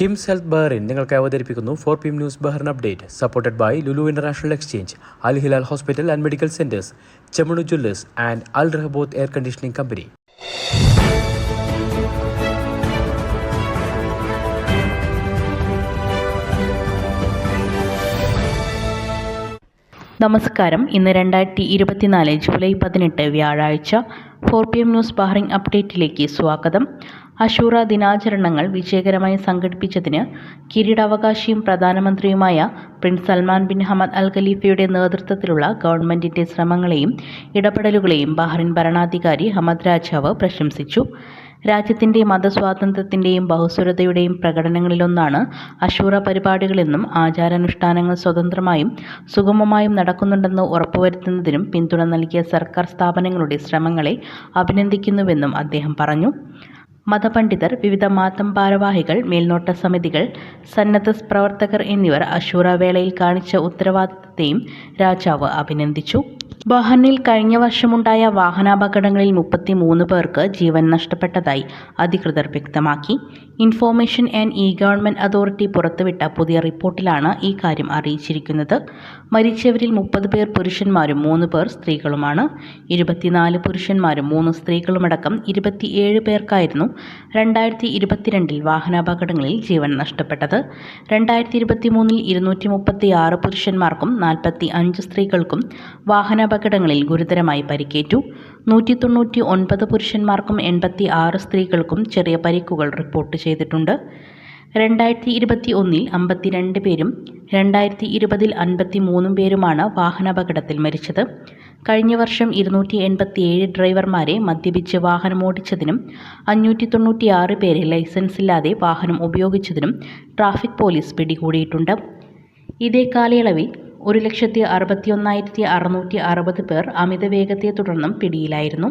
KIMS health Bahrain നിങ്ങൾക്ക് അവതരിപ്പിക്കുന്നു four P M news Bahrain update supported by Lulu international exchange Al Hilal hospital and medical centres Chemmanur jewellers and Al Rahaboth air conditioning company നമസ്കാരം. ഇന്ന് രണ്ടായിരത്തി ഇരുപത്തിനാല് July പതിനെട്ട് വ്യാഴാഴ്ച four P M news Bahrain അപ്ഡേറ്റിലേക്ക് സ്വാഗതം. അഷൂറ ദിനാചരണങ്ങൾ വിജയകരമായി സംഘടിപ്പിച്ചതിന് കിരീടാവകാശിയും പ്രധാനമന്ത്രിയുമായ prince Salman bin Hamad Al ഖലീഫയുടെ നേതൃത്വത്തിലുള്ള ഗവൺമെന്റിന്റെ ശ്രമങ്ങളെയും ഇടപെടലുകളെയും ബഹ്റിൻ ഭരണാധികാരി ഹമദ് രാജാവ് പ്രശംസിച്ചു. രാജ്യത്തിന്റെ മതസ്വാതന്ത്ര്യത്തിന്റെയും ബഹുസ്വരതയുടെയും പ്രകടനങ്ങളിലൊന്നാണ് അശൂറ പരിപാടികളെന്നും ആചാരാനുഷ്ഠാനങ്ങൾ സ്വതന്ത്രമായും സുഗമമായും നടക്കുന്നുണ്ടെന്ന് ഉറപ്പുവരുത്തുന്നതിനും പിന്തുണ നൽകിയ സർക്കാർ സ്ഥാപനങ്ങളുടെ ശ്രമങ്ങളെ അഭിനന്ദിക്കുന്നുവെന്നും അദ്ദേഹം പറഞ്ഞു. മതപണ്ഡിതർ വിവിധ മാതം ഭാരവാഹികൾ മേൽനോട്ട സമിതികൾ സന്നദ്ധ പ്രവർത്തകർ എന്നിവർ അശൂറ വേളയിൽ കാണിച്ച ഉത്തരവാദിത്തത്തെയും രാജാവ് അഭിനന്ദിച്ചു. ബഹ്റിനിൽ കഴിഞ്ഞ വർഷമുണ്ടായ വാഹനാപകടങ്ങളിൽ മുപ്പത്തി മൂന്ന് പേർക്ക് ജീവൻ നഷ്ടപ്പെട്ടതായി അധികൃതർ വ്യക്തമാക്കി. Information and e government authority പുറത്തുവിട്ട പുതിയ റിപ്പോർട്ടിലാണ് ഈ കാര്യം അറിയിച്ചിരിക്കുന്നത്. മരിച്ചവരിൽ മുപ്പത് പേർ പുരുഷന്മാരും മൂന്ന് പേർ സ്ത്രീകളുമാണ്. ഇരുപത്തിനാല് പുരുഷന്മാരും മൂന്ന് സ്ത്രീകളുമടക്കം ഇരുപത്തിയേഴ് പേർക്കായിരുന്നു രണ്ടായിരത്തി ഇരുപത്തിരണ്ടിൽ വാഹനാപകടങ്ങളിൽ ജീവൻ നഷ്ടപ്പെട്ടത്. രണ്ടായിരത്തി ഇരുപത്തി മൂന്നിൽ ഇരുന്നൂറ്റി മുപ്പത്തി ആറ് പുരുഷന്മാർക്കും നാൽപ്പത്തി അഞ്ച് സ്ത്രീകൾക്കും വാഹനാപകടങ്ങളിൽ ഗുരുതരമായി പരിക്കേറ്റു. നൂറ്റി തൊണ്ണൂറ്റി ഒൻപത് പുരുഷന്മാർക്കും എൺപത്തി ആറ് സ്ത്രീകൾക്കും ചെറിയ പരിക്കുകൾ റിപ്പോർട്ട് ചെയ്തിട്ടുണ്ട്. രണ്ടായിരത്തി ഇരുപത്തി ഒന്നിൽ അമ്പത്തിരണ്ട് പേരും രണ്ടായിരത്തി ഇരുപതിൽ അൻപത്തി മൂന്നും പേരുമാണ് വാഹനാപകടത്തിൽ മരിച്ചത്. കഴിഞ്ഞ വർഷം ഇരുന്നൂറ്റി എൺപത്തിയേഴ് ഡ്രൈവർമാരെ മദ്യപിച്ച് വാഹനമോടിച്ചതിനും അഞ്ഞൂറ്റി തൊണ്ണൂറ്റിയാറ് പേരെ ലൈസൻസ് ഇല്ലാതെ വാഹനം ഉപയോഗിച്ചതിനും ട്രാഫിക് പോലീസ് പിടികൂടിയിട്ടുണ്ട്. ഇതേ കാലയളവിൽ ഒരു ലക്ഷത്തി അറുപത്തിയൊന്നായിരത്തി അറുന്നൂറ്റി അറുപത് പേർ അമിത വേഗത്തെ തുടർന്നും പിടിയിലായിരുന്നു.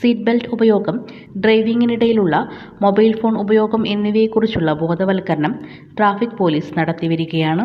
സീറ്റ് ബെൽറ്റ് ഉപയോഗം ഡ്രൈവിംഗിനിടയിലുള്ള മൊബൈൽ ഫോൺ ഉപയോഗം എന്നിവയെക്കുറിച്ചുള്ള ബോധവൽക്കരണം ട്രാഫിക് പോലീസ് നടത്തിവരികയാണ്.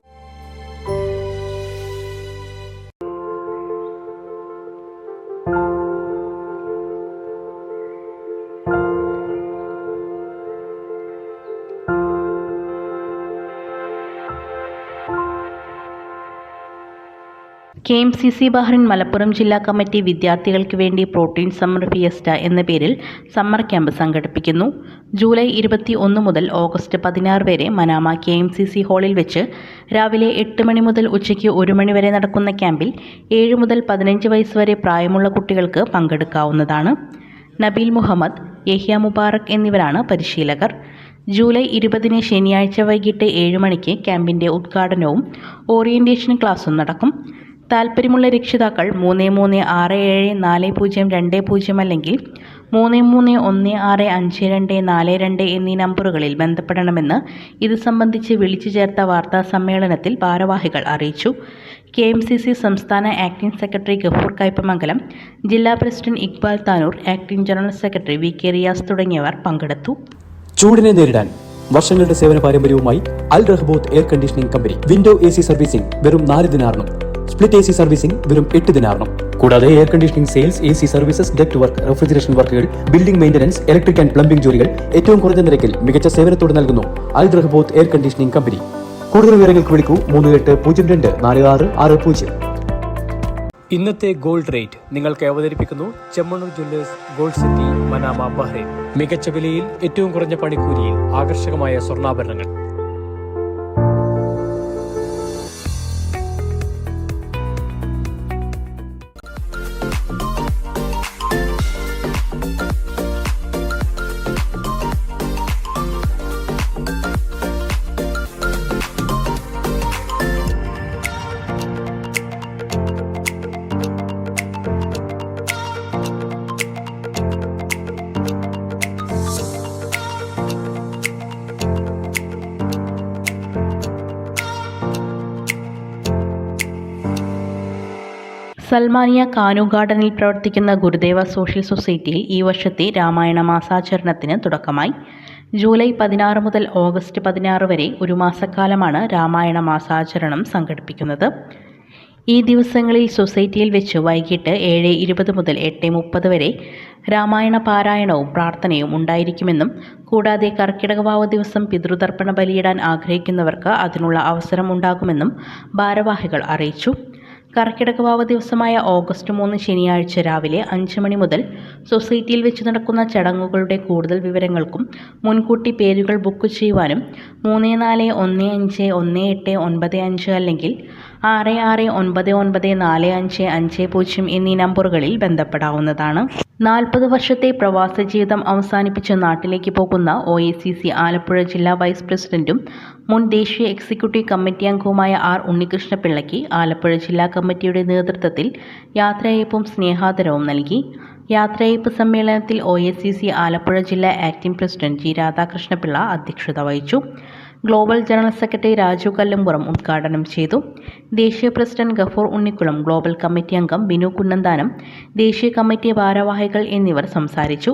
K M C C Bahrain Malappuram ജില്ലാ കമ്മിറ്റി വിദ്യാർത്ഥികൾക്ക് വേണ്ടി പ്രോട്ടീൻ സമ്മർ ഫിയസ്റ്റ എന്ന പേരിൽ സമ്മർ ക്യാമ്പ് സംഘടിപ്പിക്കുന്നു. ജൂലൈ ഇരുപത്തി ഒന്ന് മുതൽ ഓഗസ്റ്റ് പതിനാറ് വരെ Manama K M C C ഹാളിൽ വെച്ച് രാവിലെ എട്ട് മണി മുതൽ ഉച്ചയ്ക്ക് ഒരു മണി വരെ നടക്കുന്ന ക്യാമ്പിൽ ഏഴ് മുതൽ പതിനഞ്ച് വയസ്സ് വരെ പ്രായമുള്ള കുട്ടികൾക്ക് പങ്കെടുക്കാവുന്നതാണ്. നബീൽ മുഹമ്മദ് യഹ്യ മുബാറക് എന്നിവരാണ് പരിശീലകർ. ജൂലൈ ഇരുപതിന് ശനിയാഴ്ച വൈകിട്ട് ഏഴ് മണിക്ക് ക്യാമ്പിന്റെ ഉദ്ഘാടനവും ഓറിയന്റേഷൻ ക്ലാസും നടക്കും. താൽപ്പര്യമുള്ള രക്ഷിതാക്കൾ മൂന്ന് മൂന്ന് ആറ് ഏഴ് നാല് പൂജ്യം രണ്ട് പൂജ്യം അല്ലെങ്കിൽ മൂന്ന് മൂന്ന് ഒന്ന് ആറ് അഞ്ച് രണ്ട് നാല് രണ്ട് എന്നീ നമ്പറുകളിൽ ബന്ധപ്പെടണമെന്ന് ഇത് സംബന്ധിച്ച് വിളിച്ചു ചേർത്ത വാർത്താ സമ്മേളനത്തിൽ ഭാരവാഹികൾ അറിയിച്ചു. കെ എം സി സി സംസ്ഥാന ആക്ടിംഗ് സെക്രട്ടറി ഗഫൂർ കയ്പമംഗലം ജില്ലാ president Iqbal Tanur acting general secretary V K Riyas തുടങ്ങിയവർ പങ്കെടുത്തു. ചൂടിനെ നേരിടാൻ വർഷങ്ങളുടെ സേവന പാരമ്പര്യവുമായി Al Rahaboth air conditioning company window A C servicing വെറും നാല് ദിനാറിനും സ്പ്ലിറ്റ് എ സി സർവീസിംഗ് വെറും എട്ട് ദിനാറിനും കൂടാതെ air conditioning sales A C services duct work refrigeration വർക്കുകൾ building maintenance electric and plumbing ജോലികൾ ഏറ്റവും കുറഞ്ഞ നിരക്കിൽ മികച്ച സേവനത്തോടെ നൽകുന്നു Al Rahaboth air conditioning company കൂടുതൽ വിവരങ്ങൾക്ക് വിളിക്കൂ മൂന്ന് എട്ട് പൂജ്യം രണ്ട് നാല് ആറ് ആറ് പൂജ്യം. ഇന്നത്തെ ഗോൾഡ് റേറ്റ് നിങ്ങൾക്ക് അവതരിപ്പിക്കുന്നു Chemmanur jewellers gold city Manama Bahrain മികച്ച വിലയിൽ ഏറ്റവും കുറഞ്ഞ പണിക്കൂലിയിൽ ആകർഷകമായ സ്വർണാഭരണങ്ങൾ. സൽമാനിയ കാനു ഗാർഡനിൽ പ്രവർത്തിക്കുന്ന ഗുരുദേവ സോഷ്യൽ സൊസൈറ്റിയിൽ ഈ വർഷത്തെ രാമായണ മാസാചരണത്തിന് തുടക്കമായി. ജൂലൈ പതിനാറ് മുതൽ ഓഗസ്റ്റ് പതിനാറ് വരെ ഒരു മാസക്കാലമാണ് രാമായണ മാസാചരണം സംഘടിപ്പിക്കുന്നത്. ഈ ദിവസങ്ങളിൽ സൊസൈറ്റിയിൽ വെച്ച് വൈകിട്ട് ഏഴ് ഇരുപത് മുതൽ എട്ട് മുപ്പത് വരെ രാമായണ പാരായണവും പ്രാർത്ഥനയും ഉണ്ടായിരിക്കുമെന്നും കൂടാതെ കർക്കിടകവാവ് ദിവസം പിതൃതർപ്പണ ബലിയിടാൻ ആഗ്രഹിക്കുന്നവർക്ക് അതിനുള്ള അവസരം ഉണ്ടാകുമെന്നും ഭാരവാഹികൾ അറിയിച്ചു. കർക്കിടകവാവ് ദിവസമായ ഓഗസ്റ്റ് മൂന്ന് ശനിയാഴ്ച രാവിലെ അഞ്ച് മണി മുതൽ സൊസൈറ്റിയിൽ വെച്ച് നടക്കുന്ന ചടങ്ങുകളുടെ കൂടുതൽ വിവരങ്ങൾക്കും മുൻകൂട്ടി പേരുകൾ ബുക്ക് ചെയ്യുവാനും മൂന്ന് നാല് ഒന്ന് അഞ്ച് ഒന്ന് എട്ട് ഒൻപത് അഞ്ച് അല്ലെങ്കിൽ ആറ് ആറ് ഒൻപത് ഒൻപത് നാല് അഞ്ച് അഞ്ച് പൂജ്യം എന്നീ നമ്പറുകളിൽ ബന്ധപ്പെടാവുന്നതാണ്. നാൽപ്പത് വർഷത്തെ പ്രവാസ ജീവിതം അവസാനിപ്പിച്ച് നാട്ടിലേക്ക് പോകുന്ന O A C C Alappuzha ജില്ലാ വൈസ് പ്രസിഡന്റും മുൻ ദേശീയ എക്സിക്യൂട്ടീവ് കമ്മിറ്റി അംഗവുമായ ആർ ഉണ്ണികൃഷ്ണപിള്ളയ്ക്ക് ആലപ്പുഴ ജില്ലാ കമ്മിറ്റിയുടെ നേതൃത്വത്തിൽ യാത്രയയപ്പും സ്നേഹാദരവും നൽകി. യാത്രയയപ്പ് സമ്മേളനത്തിൽ O A C C Alappuzha ജില്ലാ ആക്ടിംഗ് പ്രസിഡന്റ് ജി രാധാകൃഷ്ണപിള്ള അധ്യക്ഷത വഹിച്ചു. Global general secretary Raju Kallumpuram ഉദ്ഘാടനം ചെയ്തു. ദേശീയ president Gafoor Unnikkulam global committee അംഗം ബിനു കുന്നന്താനം ദേശീയ കമ്മിറ്റി ഭാരവാഹികൾ എന്നിവർ സംസാരിച്ചു.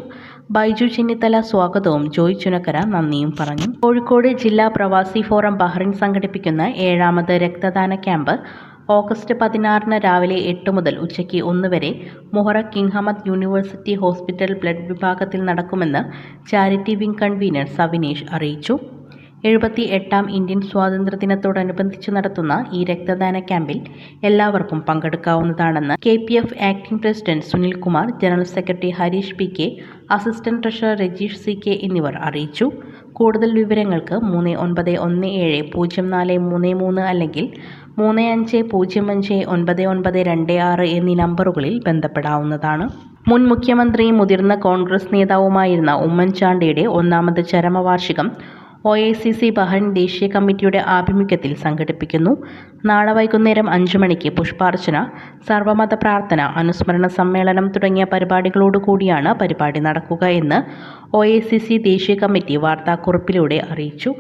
ബൈജു ചെന്നിത്തല സ്വാഗതവും ജോയ് ചുനക്കര നന്ദിയും പറഞ്ഞു. കോഴിക്കോട് ജില്ലാ പ്രവാസി ഫോറം ബഹ്റിൻ സംഘടിപ്പിക്കുന്ന ഏഴാമത് രക്തദാന ക്യാമ്പ് ഓഗസ്റ്റ് പതിനാറിന് രാവിലെ എട്ട് മുതൽ ഉച്ചയ്ക്ക് ഒന്ന് വരെ മൊഹറ King Hamad university hospital blood വിഭാഗത്തിൽ നടക്കുമെന്ന് ചാരിറ്റി വിംഗ് കൺവീനർ സവിനേഷ് അറിയിച്ചു. എഴുപത്തി എട്ടാം ഇന്ത്യൻ സ്വാതന്ത്ര്യദിനത്തോടനുബന്ധിച്ച് നടത്തുന്ന ഈ രക്തദാന ക്യാമ്പിൽ എല്ലാവർക്കും പങ്കെടുക്കാവുന്നതാണെന്ന് K P F acting president Sunilkumar general secretary Harish P K assistant treasurer Rajeesh C K എന്നിവർ അറിയിച്ചു. കൂടുതൽ വിവരങ്ങൾക്ക് മൂന്ന് ഒൻപത് ഒന്ന് ഏഴ് പൂജ്യം നാല് മൂന്ന് മൂന്ന് അല്ലെങ്കിൽ മൂന്ന് അഞ്ച് പൂജ്യം അഞ്ച് ഒൻപത് ഒൻപത് രണ്ട് ആറ് എന്നീ നമ്പറുകളിൽ ബന്ധപ്പെടാവുന്നതാണ്. മുൻ മുഖ്യമന്ത്രിയും മുതിർന്ന കോൺഗ്രസ് നേതാവുമായിരുന്ന ഉമ്മൻചാണ്ടിയുടെ ഒന്നാമത് ചരമവാർഷികം O A C C Bahrain ദേശീയ കമ്മിറ്റിയുടെ ആഭിമുഖ്യത്തിൽ സംഘടിപ്പിക്കുന്നു. നാളെ വൈകുന്നേരം അഞ്ചു മണിക്ക് പുഷ്പാർച്ചന സർവമത പ്രാർത്ഥന അനുസ്മരണ സമ്മേളനം തുടങ്ങിയ പരിപാടികളോടുകൂടിയാണ് പരിപാടി നടക്കുക എന്ന് ഒ എ സി സി ദേശീയ കമ്മിറ്റി വാർത്താക്കുറിപ്പിലൂടെ അറിയിച്ചു.